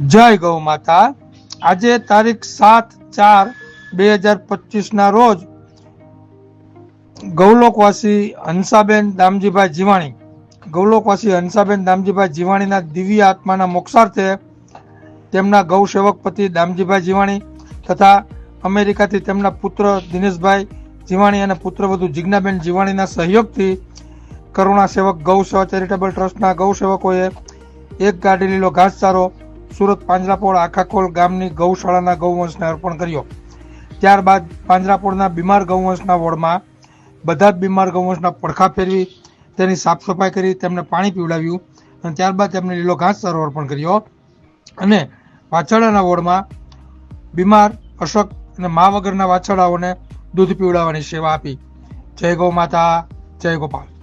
જય ગૌ માતા. આજે તારીખ સાત ચાર બે હજાર પચીસના રોજ ગૌલોકવાસી હંસાબેન દામજીભાઈ જીવાણી, ગૌલોકવાસી હંસાબેન દામજીભાઈ જીવાણીના દિવ્ય આત્માના મોક્ષાર્થે તેમના ગૌ સેવક પતિ દામજીભાઈ જીવાણી તથા અમેરિકાથી તેમના પુત્ર દિનેશભાઈ જીવાણી અને પુત્રવધુ જિજ્ઞાબેન જીવાણીના સહયોગથી કરુણા સેવક ગૌ સેવા ચેરિટેબલ ટ્રસ્ટના ગૌ સેવકોએ એક ગાડી લીલો ઘાસચારો સુરત પાંજરાપોળ આખાકોલ ગામની ગૌશાળાના ગૌવંશને અર્પણ કર્યો. ત્યારબાદ પાંજરાપોળના બીમાર ગૌવંશના વોર્ડમાં બધા જ બીમાર ગૌવંશના પડખા ફેરવી, તેની સાફ સફાઈ કરી, તેમને પાણી પીવડાવ્યું અને ત્યારબાદ તેમને લીલો ઘાસચારો અર્પણ કર્યો. અને વાછરડાના વોર્ડમાં બીમાર, અશક અને મા વગરના વાછરડાઓને દૂધ પીવડાવવાની સેવા આપી. જય ગૌ માતા, જય ગોપાલ.